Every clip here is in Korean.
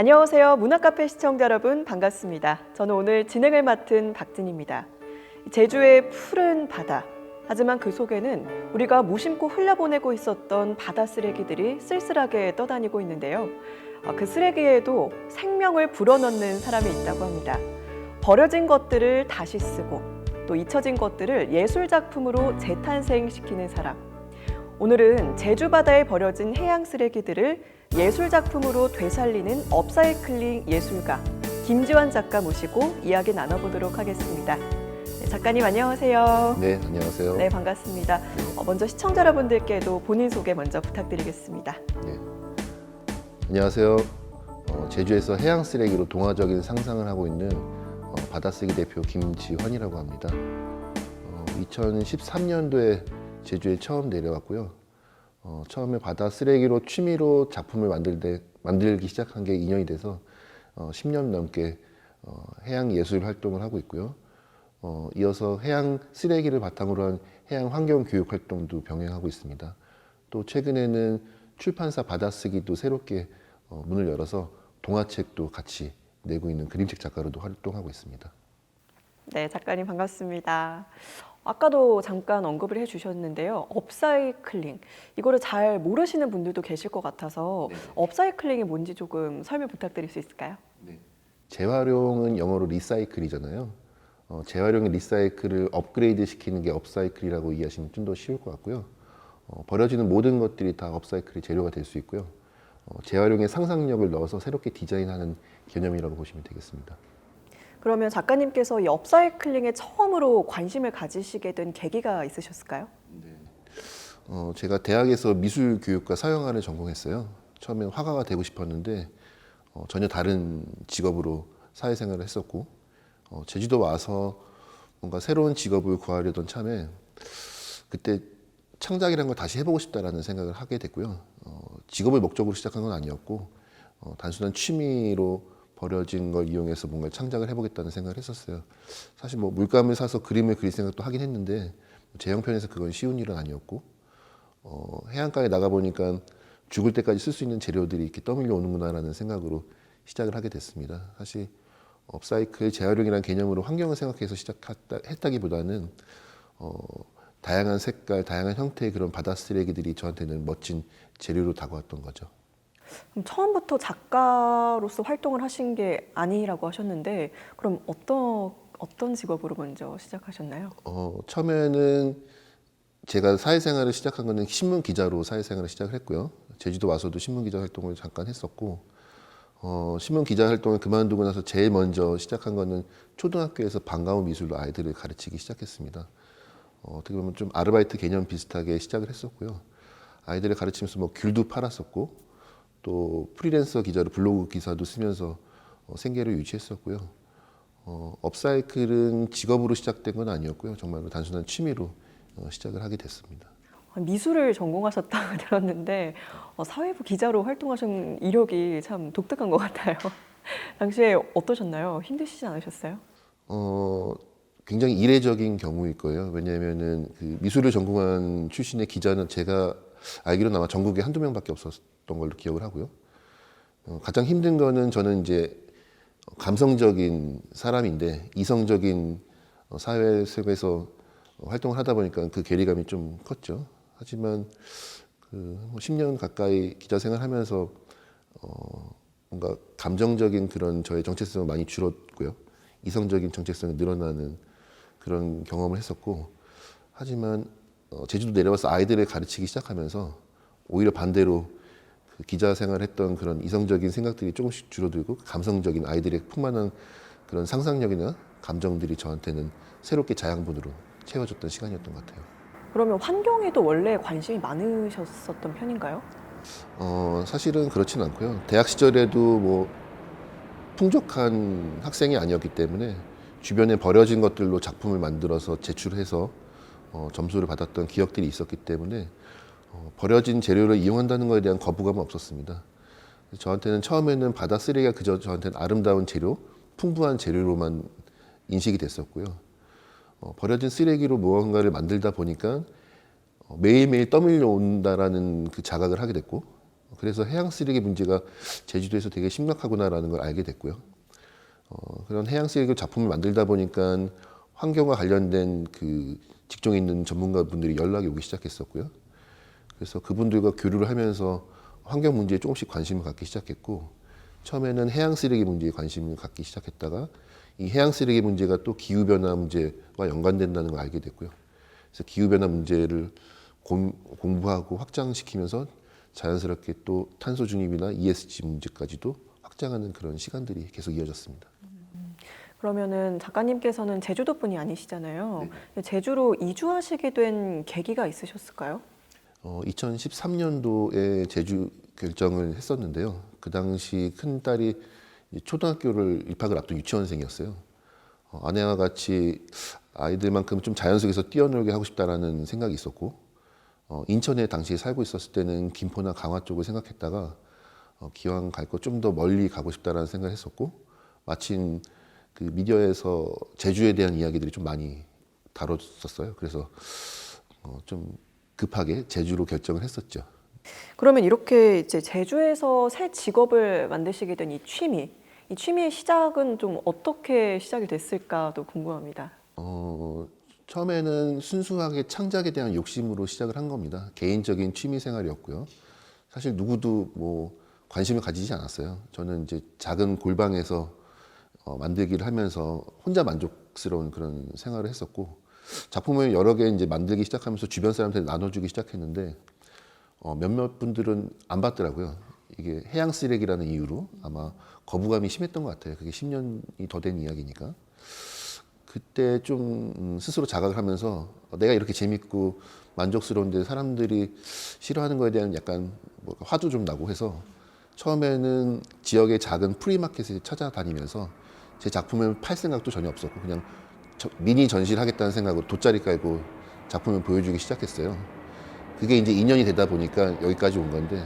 안녕하세요. 문화카페 시청자 여러분 반갑습니다. 저는 오늘 진행을 맡은 박진입니다. 제주의 푸른 바다. 하지만 그 속에는 우리가 무심코 흘려보내고 있었던 바다 쓰레기들이 쓸쓸하게 떠다니고 있는데요. 어, 그 쓰레기에도 생명을 불어넣는 사람이 있다고 합니다. 버려진 것들을 다시 쓰고 또 잊혀진 것들을 예술 작품으로 재탄생시키는 사람. 오늘은 제주 바다에 버려진 해양 쓰레기들을 예술 작품으로 되살리는 업사이클링 예술가 김지환 작가 모시고 이야기 나눠보도록 하겠습니다. 네, 작가님 안녕하세요. 네, 안녕하세요. 네, 반갑습니다. 어, 먼저 시청자 여러분들께도 본인 소개 먼저 부탁드리겠습니다. 네. 안녕하세요. 어, 제주에서 해양 쓰레기로 동화적인 상상을 하고 있는 어, 바다쓰기 대표 김지환이라고 합니다. 어, 2013년도에 제주에 처음 내려왔고요. 어, 처음에 바다 쓰레기로 취미로 작품을 만들 만들기 시작한 게 2년이 돼서 어, 10년 넘게 어, 해양 예술 활동을 하고 있고요. 어, 이어서 해양 쓰레기를 바탕으로 한 해양 환경 교육 활동도 병행하고 있습니다. 또 최근에는 출판사 받아쓰기도 새롭게 어, 문을 열어서 동화책도 같이 내고 있는 그림책 작가로도 활동하고 있습니다. 네, 작가님 반갑습니다. 아까도 잠깐 언급을 해주셨는데요. 업사이클링 이거를 잘 모르시는 분들도 계실 것 같아서 네. 업사이클링이 뭔지 조금 설명 부탁드릴 수 있을까요? 재활용은 영어로 리사이클이잖아요. 어, 재활용의 리사이클을 업그레이드 시키는 게 업사이클이라고 이해하시면 좀 더 쉬울 것 같고요. 어, 버려지는 모든 것들이 다 업사이클의 재료가 될 수 있고요. 어, 재활용의 상상력을 넣어서 새롭게 디자인하는 개념이라고 보시면 되겠습니다. 그러면 작가님께서 이 업사이클링에 처음으로 관심을 가지시게 된 계기가 있으셨을까요? 어, 제가 대학에서 미술 교육과 사회학을 전공했어요. 처음엔 화가가 되고 싶었는데 어, 전혀 다른 직업으로 사회생활을 했었고 어, 제주도 와서 뭔가 새로운 직업을 구하려던 참에 그때 창작이라는 걸 다시 해보고 싶다라는 생각을 하게 됐고요. 어, 직업을 목적으로 시작한 건 아니었고 어, 단순한 취미로 버려진 걸 이용해서 뭔가 창작을 해보겠다는 생각을 했었어요. 사실 뭐 물감을 사서 그림을 그릴 생각도 하긴 했는데 제 형편에서 그건 쉬운 일은 아니었고 어, 해안가에 나가 보니까 죽을 때까지 쓸 수 있는 재료들이 이렇게 떠밀려 오는구나라는 생각으로 시작을 하게 됐습니다. 사실 업사이클 재활용이라는 개념으로 환경을 생각해서 시작했다기보다는 어, 다양한 색깔, 다양한 형태의 그런 바다 쓰레기들이 저한테는 멋진 재료로 다가왔던 거죠. 그럼 처음부터 작가로서 활동을 하신 게 아니라고 하셨는데 그럼 어떤 어떤 직업으로 먼저 시작하셨나요? 어, 처음에는 제가 사회생활을 시작한 거는 신문 기자로 사회생활을 시작을 했고요. 제주도 와서도 신문 기자 활동을 잠깐 했었고, 어, 신문 기자 활동을 그만두고 나서 제일 먼저 시작한 거는 초등학교에서 반가운 미술로 아이들을 가르치기 시작했습니다. 어, 어떻게 보면 좀 아르바이트 개념 비슷하게 시작을 했었고요. 아이들을 가르치면서 뭐 귤도 팔았었고, 또 프리랜서 기자로 블로그 기사도 쓰면서 어, 생계를 유지했었고요. 어, 업사이클은 직업으로 시작된 건 아니었고요. 정말로 단순한 취미로 어, 시작을 하게 됐습니다. 미술을 전공하셨다고 들었는데 어, 사회부 기자로 활동하신 이력이 참 독특한 것 같아요. 당시에 어떠셨나요? 힘드시지 않으셨어요? 어, 굉장히 이례적인 경우일 거예요. 왜냐하면은 그 미술을 전공한 출신의 기자는 제가 알기로는 아마 전국에 한두 명밖에 없었던 걸로 기억을 하고요. 어, 가장 힘든 거는 저는 이제 감성적인 사람인데 이성적인 어, 사회 속에서 활동을 하다 보니까 그 괴리감이 좀 컸죠. 하지만 그 10년 가까이 기자 생활하면서 어 뭔가 감정적인 그런 저의 정체성은 많이 줄었고요. 이성적인 정체성이 늘어나는 그런 경험을 했었고 하지만 어 제주도 내려와서 아이들을 가르치기 시작하면서 오히려 반대로 그 기자 생활했던 그런 이성적인 생각들이 조금씩 줄어들고 감성적인 아이들의 풍만한 그런 상상력이나 감정들이 저한테는 새롭게 자양분으로 채워졌던 시간이었던 것 같아요. 그러면 환경에도 원래 관심이 많으셨었던 편인가요? 어, 사실은 그렇진 않고요. 대학 시절에도 뭐 풍족한 학생이 아니었기 때문에 주변에 버려진 것들로 작품을 만들어서 제출해서 어, 점수를 받았던 기억들이 있었기 때문에 어, 버려진 재료를 이용한다는 것에 대한 거부감은 없었습니다. 저한테는 처음에는 바다 쓰레기가 그저 저한테는 아름다운 재료, 풍부한 재료로만 인식이 됐었고요. 어, 버려진 쓰레기로 무언가를 만들다 보니까 어, 매일매일 떠밀려 온다라는 그 자각을 하게 됐고 그래서 해양 쓰레기 문제가 제주도에서 되게 심각하구나라는 걸 알게 됐고요. 어, 그런 해양 쓰레기 작품을 만들다 보니까 환경과 관련된 그 직종에 있는 전문가분들이 연락이 오기 시작했었고요. 그래서 그분들과 교류를 하면서 환경 문제에 조금씩 관심을 갖기 시작했고 처음에는 해양 쓰레기 문제에 관심을 갖기 시작했다가 이 해양 쓰레기 문제가 또 기후 변화 문제와 연관된다는 걸 알게 됐고요. 그래서 기후 변화 문제를 공, 공부하고 확장시키면서 자연스럽게 또 탄소 중립이나 ESG 문제까지도 확장하는 그런 시간들이 계속 이어졌습니다. 그러면은 작가님께서는 제주도 분이 아니시잖아요. 제주로 이주하시게 된 계기가 있으셨을까요? 어, 2013년도에 제주 결정을 했었는데요. 그 당시 큰 딸이 초등학교를 입학을 앞둔 유치원생이었어요. 어, 아내와 같이 아이들만큼 좀 자연 속에서 뛰어놀게 하고 싶다라는 생각이 있었고, 어, 인천에 당시에 살고 있었을 때는 김포나 강화 쪽을 생각했다가 어, 기왕 갈 거 좀 더 멀리 가고 싶다라는 생각을 했었고, 마침 그 미디어에서 제주에 대한 이야기들이 좀 많이 다뤄졌었어요. 그래서 어, 좀 급하게 제주로 결정을 했었죠. 그러면 이렇게 이제 제주에서 새 직업을 만드시게 된 이 취미, 이 취미의 시작은 좀 어떻게 시작이 됐을까도 궁금합니다. 어, 처음에는 순수하게 창작에 대한 욕심으로 시작을 한 겁니다. 개인적인 취미 생활이었고요. 사실 누구도 뭐 관심을 가지지 않았어요. 저는 이제 작은 골방에서 어, 만들기를 하면서 혼자 만족스러운 그런 생활을 했었고 작품을 여러 개 이제 만들기 시작하면서 주변 사람들이 나눠주기 시작했는데 어, 몇몇 분들은 안 받더라고요. 이게 해양 쓰레기라는 이유로 아마 거부감이 심했던 것 같아요. 그게 10년이 더 된 이야기니까. 그때 좀 음, 스스로 자각을 하면서 어, 내가 이렇게 재밌고 만족스러운데 사람들이 싫어하는 거에 대한 약간 뭐 화도 좀 나고 해서 처음에는 지역의 작은 프리마켓에 찾아다니면서 제 작품을 팔 생각도 전혀 없었고 그냥 저- 미니 전시를 하겠다는 생각으로 돗자리 깔고 작품을 보여주기 시작했어요. 그게 이제 2년이 되다 보니까 여기까지 온 건데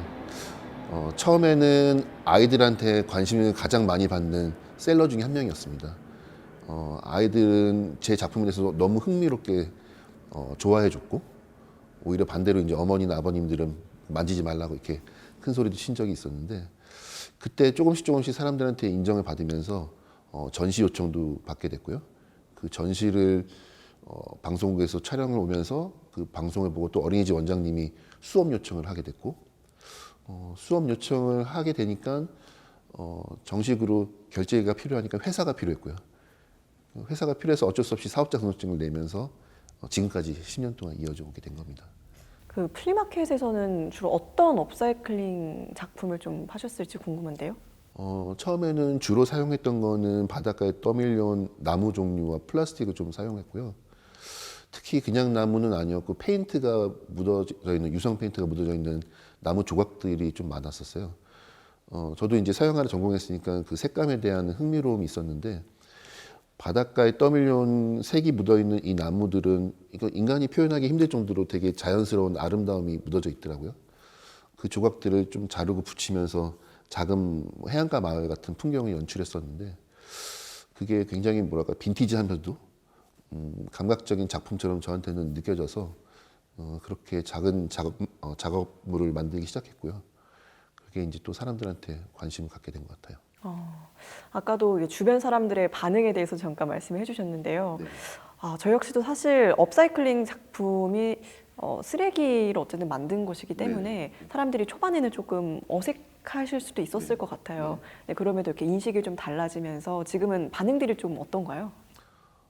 어, 처음에는 아이들한테 관심을 가장 많이 받는 셀러 중에 한 명이었습니다. 어, 아이들은 제 작품에 대해서 너무 흥미롭게 어, 좋아해줬고 오히려 반대로 이제 어머니나 아버님들은 만지지 말라고 이렇게 큰 소리도 친 적이 있었는데 그때 조금씩 조금씩 사람들한테 인정을 받으면서 어, 전시 요청도 받게 됐고요. 그 전시를 어, 방송국에서 촬영을 오면서 그 방송을 보고 또 어린이집 원장님이 수업 요청을 하게 됐고 어, 수업 요청을 하게 되니까 어, 정식으로 결제가 필요하니까 회사가 필요했고요. 회사가 필요해서 어쩔 수 없이 사업자 등록증을 내면서 어, 지금까지 10년 동안 이어져 오게 된 겁니다. 그 플리마켓에서는 주로 어떤 업사이클링 작품을 좀 파셨을지 궁금한데요. 어, 처음에는 주로 사용했던 거는 바닷가에 떠밀려온 나무 종류와 플라스틱을 좀 사용했고요. 특히 그냥 나무는 아니었고 페인트가 묻어져 있는 유성 페인트가 묻어져 있는 나무 조각들이 좀 많았었어요. 어, 저도 이제 서양화를 전공했으니까 그 색감에 대한 흥미로움이 있었는데 바닷가에 떠밀려온 색이 묻어 있는 이 나무들은 이거 인간이 표현하기 힘들 정도로 되게 자연스러운 아름다움이 묻어져 있더라고요. 그 조각들을 좀 자르고 붙이면서 작은 뭐 해안가 마을 같은 풍경을 연출했었는데 그게 굉장히 뭐랄까 빈티지하면서도 음, 감각적인 작품처럼 저한테는 느껴져서 어, 그렇게 작은 작업, 어, 작업물을 만들기 시작했고요. 그게 이제 또 사람들한테 관심을 갖게 된 것 같아요. 어, 아까도 주변 사람들의 반응에 대해서 잠깐 말씀해 주셨는데요. 네. 아, 저 역시도 사실 업사이클링 작품이 어, 쓰레기를 어쨌든 만든 것이기 때문에 사람들이 초반에는 조금 어색 하실 수도 있었을 것 같아요. 네, 그럼에도 이렇게 인식이 좀 달라지면서 지금은 반응들이 좀 어떤가요?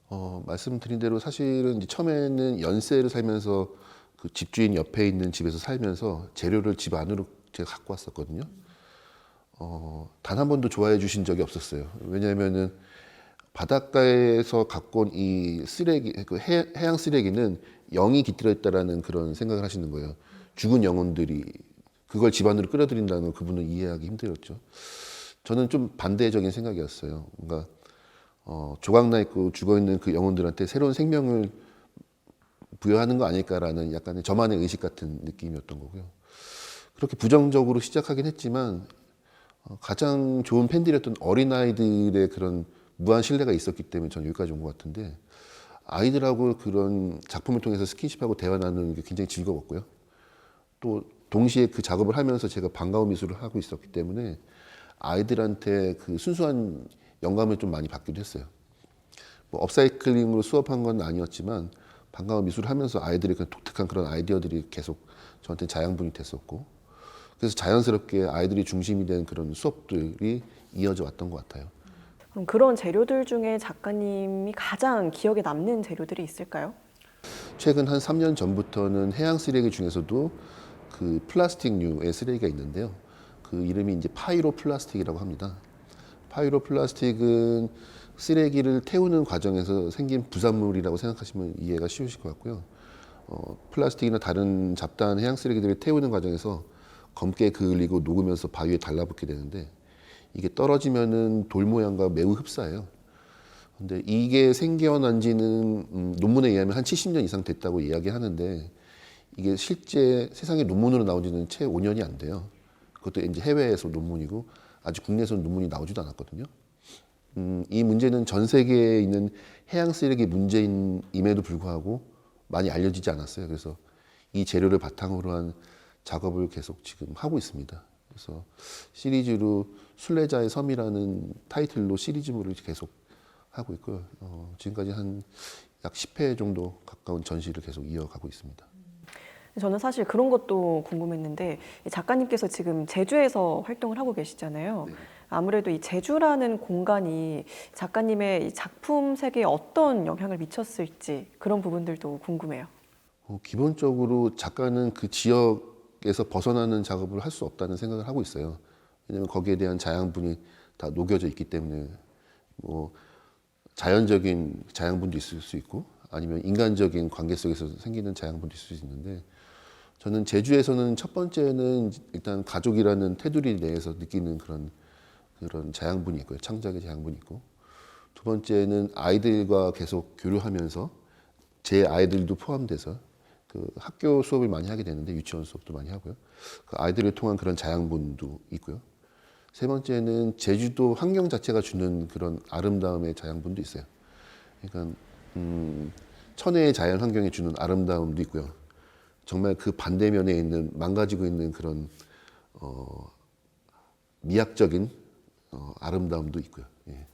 어, 말씀드린 대로 사실은 이제 처음에는 연세를 살면서 그 집주인 옆에 있는 집에서 살면서 재료를 집 안으로 제가 갖고 왔었거든요. 어, 단 한 번도 좋아해 주신 적이 없었어요. 왜냐하면은 바닷가에서 갖고 온 이 쓰레기, 그 해, 해양 쓰레기는 영이 깃들어 있다라는 그런 생각을 하시는 거예요. 죽은 영혼들이 그걸 집 안으로 끌어들인다는 걸 그분은 이해하기 힘들었죠. 저는 좀 반대적인 생각이었어요. 뭔가 어, 조각나 있고 죽어 있는 그 영혼들한테 새로운 생명을 부여하는 거 아닐까라는 약간의 저만의 의식 같은 느낌이었던 거고요. 그렇게 부정적으로 시작하긴 했지만 어, 가장 좋은 팬들이었던 어린 아이들의 그런 무한 신뢰가 있었기 때문에 저는 여기까지 온 것 같은데 아이들하고 그런 작품을 통해서 스킨십하고 대화 나누는 게 굉장히 즐거웠고요. 또 동시에 그 작업을 하면서 제가 방과후 미술을 하고 있었기 때문에 아이들한테 그 순수한 영감을 좀 많이 받기도 했어요. 뭐 업사이클링으로 수업한 건 아니었지만 방과후 미술을 하면서 아이들의 그 독특한 그런 아이디어들이 계속 저한테 자양분이 됐었고 그래서 자연스럽게 아이들이 중심이 된 그런 수업들이 이어져 왔던 것 같아요. 그럼 그런 재료들 중에 작가님이 가장 기억에 남는 재료들이 있을까요? 최근 한 3년 전부터는 해양 쓰레기 중에서도 그 플라스틱류의 쓰레기가 있는데요. 그 이름이 이제 파이로 플라스틱이라고 합니다. 파이로 플라스틱은 쓰레기를 태우는 과정에서 생긴 부산물이라고 생각하시면 이해가 쉬우실 것 같고요. 어, 플라스틱이나 다른 잡다한 해양 쓰레기들을 태우는 과정에서 검게 그을리고 녹으면서 바위에 달라붙게 되는데 이게 떨어지면은 돌 모양과 매우 흡사해요. 근데 이게 생겨난 지는 음, 논문에 의하면 한 70년 이상 됐다고 이야기하는데 이게 실제 세상에 논문으로 나온 지는 채 5년이 안 돼요. 그것도 이제 해외에서 논문이고 아직 국내에서 논문이 나오지도 않았거든요. 음, 이 문제는 전 세계에 있는 해양 쓰레기 문제임에도 불구하고 많이 알려지지 않았어요. 그래서 이 재료를 바탕으로 한 작업을 계속 지금 하고 있습니다. 그래서 시리즈로 순례자의 섬이라는 타이틀로 시리즈물을 계속 하고 있고요. 어, 지금까지 한 약 10회 정도 가까운 전시를 계속 이어가고 있습니다. 저는 사실 그런 것도 궁금했는데 이 작가님께서 지금 제주에서 활동을 하고 계시잖아요. 아무래도 이 제주라는 공간이 작가님의 이 작품 세계에 어떤 영향을 미쳤을지 그런 부분들도 궁금해요. 어, 기본적으로 작가는 그 지역에서 벗어나는 작업을 할 수 없다는 생각을 하고 있어요. 왜냐하면 거기에 대한 자양분이 다 녹여져 있기 때문에 뭐 자연적인 자양분도 있을 수 있고 아니면 인간적인 관계 속에서 생기는 자양분도 있을 수 있는데 저는 제주에서는 첫 번째는 일단 가족이라는 테두리 내에서 느끼는 그런 그런 자양분이 있고요. 창작의 자양분이 있고 두 번째는 아이들과 계속 교류하면서 제 아이들도 포함돼서 그 학교 수업을 많이 하게 되는데 유치원 수업도 많이 하고요. 그 아이들을 통한 그런 자양분도 있고요. 세 번째는 제주도 환경 자체가 주는 그런 아름다움의 자양분도 있어요. 그러니까 음, 천혜의 자연 환경에 주는 아름다움도 있고요. 정말 그 반대면에 있는 망가지고 있는 그런 어, 미학적인 어, 아름다움도 있고요. 예.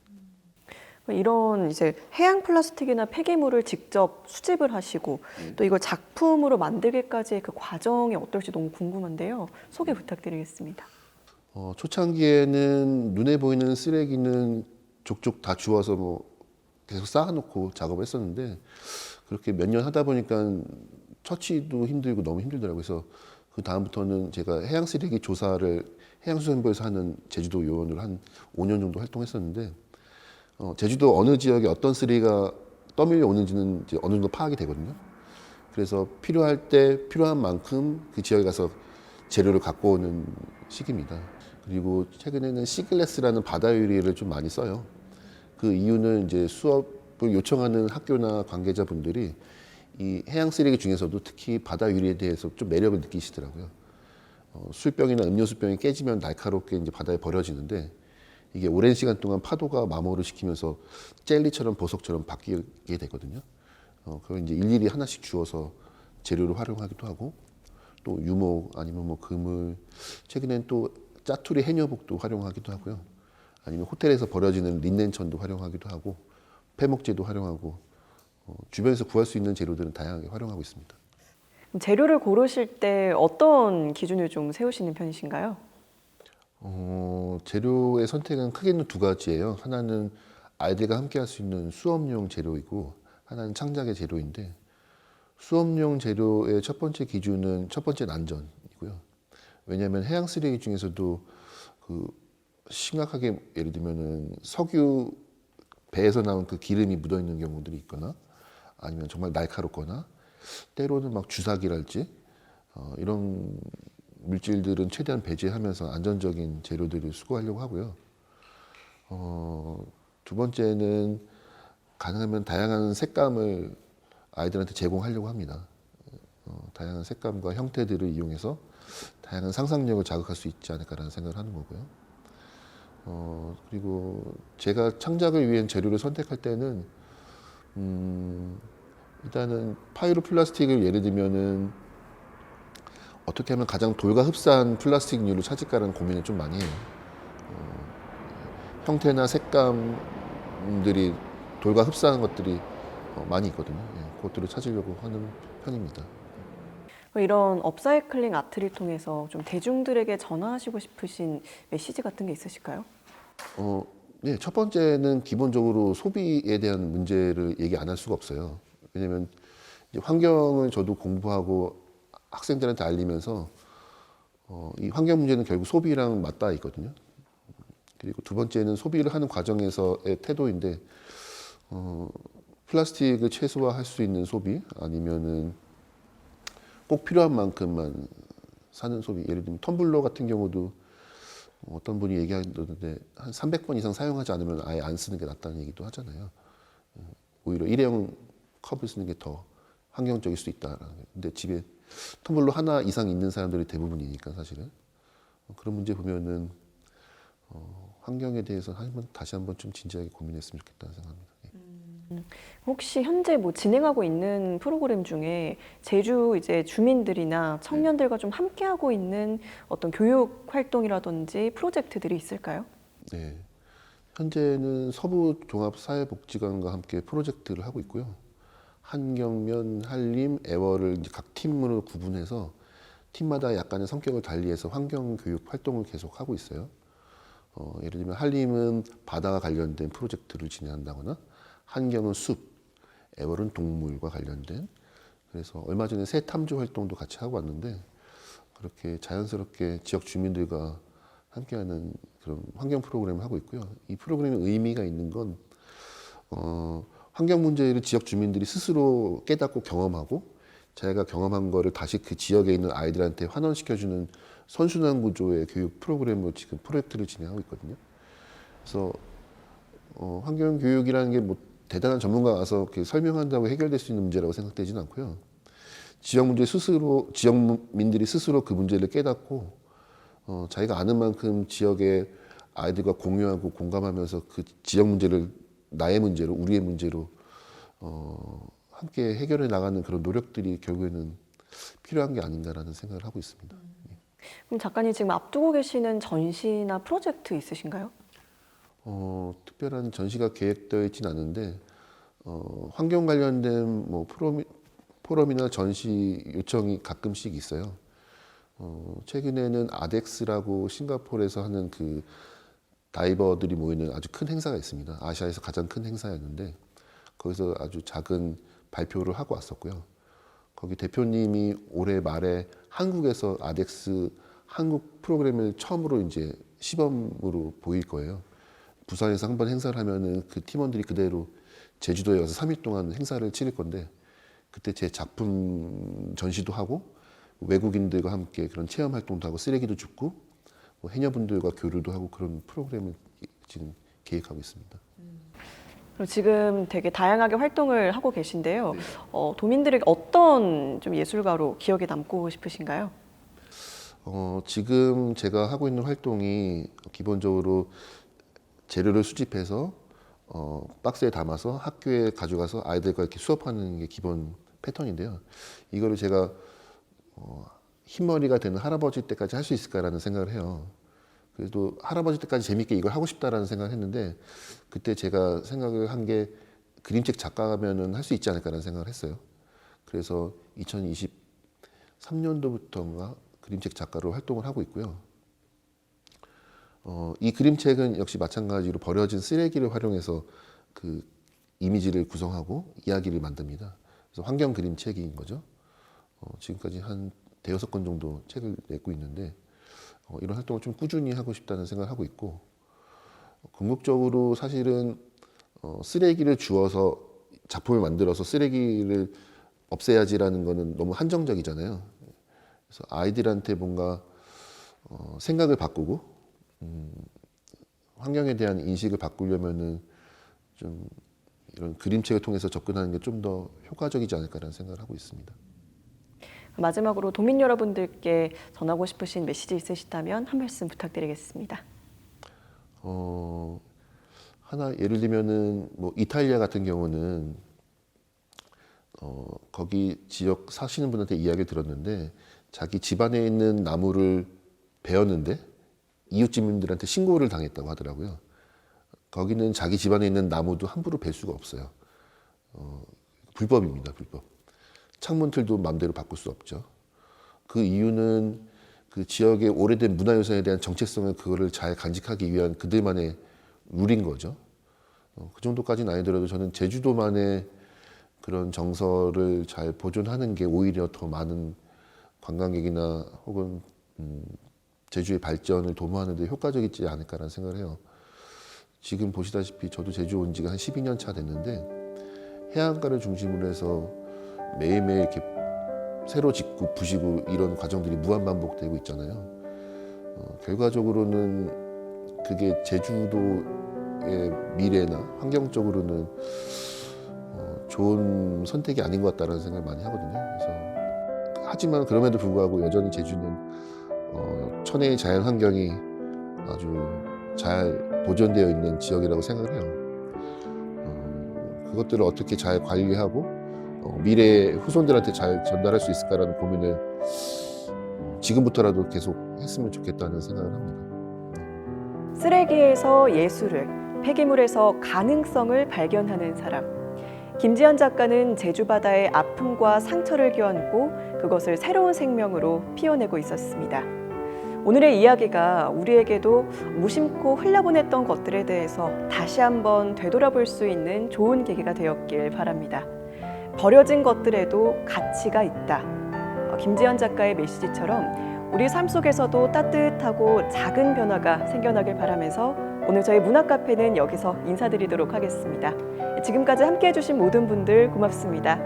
이런 이제 해양 플라스틱이나 폐기물을 직접 수집을 하시고 또 이걸 작품으로 만들기까지의 그 과정이 어떨지 너무 궁금한데요. 소개 부탁드리겠습니다. 어, 초창기에는 눈에 보이는 쓰레기는 족족 다 주워서 뭐 계속 쌓아놓고 작업을 했었는데 그렇게 몇 년 하다 보니까 처치도 힘들고 너무 힘들더라고요. 그래서 그 다음부터는 제가 해양 쓰레기 조사를 해양수산부에서 하는 제주도 요원으로 한 5년 정도 활동했었는데 어, 제주도 어느 지역에 어떤 쓰레기가 떠밀려 오는지는 이제 어느 정도 파악이 되거든요. 그래서 필요할 때 필요한 만큼 그 지역에 가서 재료를 갖고 오는 시기입니다. 그리고 최근에는 시글레스라는 바다 유리를 좀 많이 써요. 그 이유는 이제 수업을 요청하는 학교나 관계자분들이 이 해양 쓰레기 중에서도 특히 바다 유리에 대해서 좀 매력을 느끼시더라고요. 어, 술병이나 음료수병이 깨지면 날카롭게 이제 바다에 버려지는데 이게 오랜 시간 동안 파도가 마모를 시키면서 젤리처럼 보석처럼 바뀌게 되거든요. 어, 그걸 이제 일일이 하나씩 주워서 재료로 활용하기도 하고 또 유목 아니면 뭐 그물 최근엔 또 짜투리 해녀복도 활용하기도 하고요. 아니면 호텔에서 버려지는 린넨천도 활용하기도 하고 폐목재도 활용하고 어, 주변에서 구할 수 있는 재료들은 다양하게 활용하고 있습니다. 재료를 고르실 때 어떤 기준을 좀 세우시는 편이신가요? 어, 재료의 선택은 크게는 두 가지예요. 하나는 아이들과 함께 할 수 있는 수업용 재료이고 하나는 창작의 재료인데 수업용 재료의 첫 번째 기준은 첫 번째 난전이고요. 왜냐하면 해양 쓰레기 중에서도 그 심각하게 예를 들면은 석유 배에서 나온 그 기름이 묻어 있는 경우들이 있거나 아니면 정말 날카롭거나 때로는 막 주사기랄지 어, 이런 물질들은 최대한 배제하면서 안전적인 재료들을 수거하려고 하고요. 어, 두 번째는 가능하면 다양한 색감을 아이들한테 제공하려고 합니다. 어, 다양한 색감과 형태들을 이용해서 다양한 상상력을 자극할 수 있지 않을까라는 생각을 하는 거고요. 어, 그리고 제가 창작을 위한 재료를 선택할 때는 음, 일단은 파이로 플라스틱을 예를 들면은 어떻게 하면 가장 돌과 흡사한 플라스틱류를 찾을까라는 고민을 좀 많이 해요. 어, 형태나 색감들이 돌과 흡사한 것들이 어, 많이 있거든요. 예, 그것들을 찾으려고 하는 편입니다. 이런 업사이클링 아트를 통해서 좀 대중들에게 전하시고 싶으신 메시지 같은 게 있으실까요? 어, 네, 첫 번째는 기본적으로 소비에 대한 문제를 얘기 안 할 수가 없어요. 왜냐면 환경을 저도 공부하고 학생들한테 알리면서 어, 이 환경 문제는 결국 소비랑 맞닿아 있거든요. 그리고 두 번째는 소비를 하는 과정에서의 태도인데 어, 플라스틱을 최소화할 수 있는 소비 아니면은 꼭 필요한 만큼만 사는 소비. 예를 들면 텀블러 같은 경우도 어떤 분이 얘기하는데 한 300번 이상 사용하지 않으면 아예 안 쓰는 게 낫다는 얘기도 하잖아요. 어, 오히려 일회용 컵을 쓰는 게 더 환경적일 수 있다라는 거예요. 근데 집에 텀블러 하나 이상 있는 사람들이 대부분이니까 사실은 어, 그런 문제 보면은 어, 환경에 대해서 한번 다시 한번 좀 진지하게 고민했으면 좋겠다는 생각합니다. 예. 혹시 현재 뭐 진행하고 있는 프로그램 중에 제주 이제 주민들이나 청년들과 좀 함께하고 있는 어떤 교육 활동이라든지 프로젝트들이 있을까요? 네. 현재는 서부 종합 사회복지관과 함께 프로젝트를 하고 있고요. 한경면, 한림, 애월을 이제 각 팀으로 구분해서 팀마다 약간의 성격을 달리해서 환경 교육 활동을 계속 하고 있어요. 어, 예를 들면 한림은 바다와 관련된 프로젝트를 진행한다거나 한경은 숲, 애월은 동물과 관련된 그래서 얼마 전에 새 탐조 활동도 같이 하고 왔는데 그렇게 자연스럽게 지역 주민들과 함께하는 그런 환경 프로그램을 하고 있고요. 이 프로그램의 의미가 있는 건 어, 환경 문제를 지역 주민들이 스스로 깨닫고 경험하고 자기가 경험한 거를 다시 그 지역에 있는 아이들한테 환원시켜주는 선순환 구조의 교육 프로그램으로 지금 프로젝트를 진행하고 있거든요. 그래서 어, 환경 교육이라는 게뭐 대단한 전문가 와서 설명한다고 해결될 수 있는 문제라고 생각되지는 않고요. 지역 문제 스스로 지역민들이 스스로 그 문제를 깨닫고 어, 자기가 아는 만큼 지역의 아이들과 공유하고 공감하면서 그 지역 문제를 나의 문제로 우리의 문제로 어, 함께 해결해 나가는 그런 노력들이 결국에는 필요한 게 아닌가라는 생각을 하고 있습니다. 그럼 작가님 지금 앞두고 계시는 전시나 프로젝트 있으신가요? 어, 특별한 전시가 계획되어 있지는 않은데 어, 환경 관련된 뭐 프로미, 포럼이나 전시 요청이 가끔씩 있어요. 어, 최근에는 아덱스라고 싱가포르에서 하는 그 다이버들이 모이는 아주 큰 행사가 있습니다. 아시아에서 가장 큰 행사였는데 거기서 아주 작은 발표를 하고 왔었고요. 거기 대표님이 올해 말에 한국에서 아덱스 한국 프로그램을 처음으로 이제 시범으로 보일 거예요. 부산에서 한 번 행사를 하면은 그 팀원들이 그대로 제주도에 와서 3일 동안 행사를 치를 건데 그때 제 작품 전시도 하고 외국인들과 함께 그런 체험 활동도 하고 쓰레기도 줍고 뭐 해녀분들과 교류도 하고 그런 프로그램을 지금 계획하고 있습니다. 그리고 지금 되게 다양하게 활동을 하고 계신데요. 어, 도민들에게 어떤 좀 예술가로 기억에 남고 싶으신가요? 어, 지금 제가 하고 있는 활동이 기본적으로 재료를 수집해서 어, 박스에 담아서 학교에 가져가서 아이들과 이렇게 수업하는 게 기본 패턴인데요. 이거를 제가 어, 흰머리가 되는 할아버지 때까지 할 수 있을까라는 생각을 해요. 그래도 할아버지 때까지 재밌게 이걸 하고 싶다라는 생각을 했는데 그때 제가 생각을 한 게 그림책 작가면은 할 수 있지 않을까라는 생각을 했어요. 그래서 2023년도부터인가 그림책 작가로 활동을 하고 있고요. 어, 이 그림책은 역시 마찬가지로 버려진 쓰레기를 활용해서 그 이미지를 구성하고 이야기를 만듭니다. 그래서 환경 그림책인 거죠. 어, 지금까지 한 대여섯 권 정도 책을 내고 있는데 어, 이런 활동을 좀 꾸준히 하고 싶다는 생각을 하고 있고 어, 궁극적으로 사실은 어, 쓰레기를 주어서 작품을 만들어서 쓰레기를 없애야지라는 거는 너무 한정적이잖아요. 그래서 아이들한테 뭔가 어, 생각을 바꾸고 음, 환경에 대한 인식을 바꾸려면은 좀 이런 그림책을 통해서 접근하는 게 좀 더 효과적이지 않을까라는 생각을 하고 있습니다. 마지막으로 도민 여러분들께 전하고 싶으신 메시지 있으시다면 한 말씀 부탁드리겠습니다. 어, 하나 예를 들면은 뭐 이탈리아 같은 경우는 어, 거기 지역 사시는 분한테 이야기를 들었는데 자기 집안에 있는 나무를 베었는데 이웃집민들한테 신고를 당했다고 하더라고요. 거기는 자기 집안에 있는 나무도 함부로 벨 수가 없어요. 어, 불법입니다, 불법. 창문 틀도 마음대로 바꿀 수 없죠. 그 이유는 그 지역의 오래된 문화유산에 대한 정체성을 그거를 잘 간직하기 위한 그들만의 룰인 거죠. 어, 그 정도까지는 아니더라도 저는 제주도만의 그런 정서를 잘 보존하는 게 오히려 더 많은 관광객이나 혹은 음, 제주의 발전을 도모하는 데 효과적이지 않을까라는 생각을 해요. 지금 보시다시피 저도 제주 온 지가 한 12년 차 됐는데 해안가를 중심으로 해서 매일매일 이렇게 새로 짓고 부시고 이런 과정들이 무한 반복되고 있잖아요. 어, 결과적으로는 그게 제주도의 미래나 환경적으로는 어, 좋은 선택이 아닌 것 같다는 생각을 많이 하거든요. 그래서 하지만 그럼에도 불구하고 여전히 제주는 어, 천혜의 자연 환경이 아주 잘 보존되어 있는 지역이라고 생각을 해요. 어, 그것들을 어떻게 잘 관리하고 어, 미래 후손들한테 잘 전달할 수 있을까라는 고민을 어, 지금부터라도 계속 했으면 좋겠다는 생각을 합니다. 쓰레기에서 예술을, 폐기물에서 가능성을 발견하는 사람. 김지연 작가는 제주 바다의 아픔과 상처를 껴안고 그것을 새로운 생명으로 피워내고 있었습니다. 오늘의 이야기가 우리에게도 무심코 흘려보냈던 것들에 대해서 다시 한번 되돌아볼 수 있는 좋은 계기가 되었길 바랍니다. 버려진 것들에도 가치가 있다. 어, 김지연 작가의 메시지처럼 우리 삶 속에서도 따뜻하고 작은 변화가 생겨나길 바라면서 오늘 저희 문학 카페는 여기서 인사드리도록 하겠습니다. 지금까지 함께 해주신 모든 분들 고맙습니다.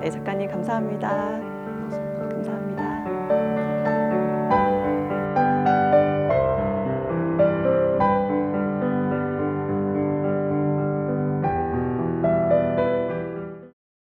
네, 작가님 감사합니다. you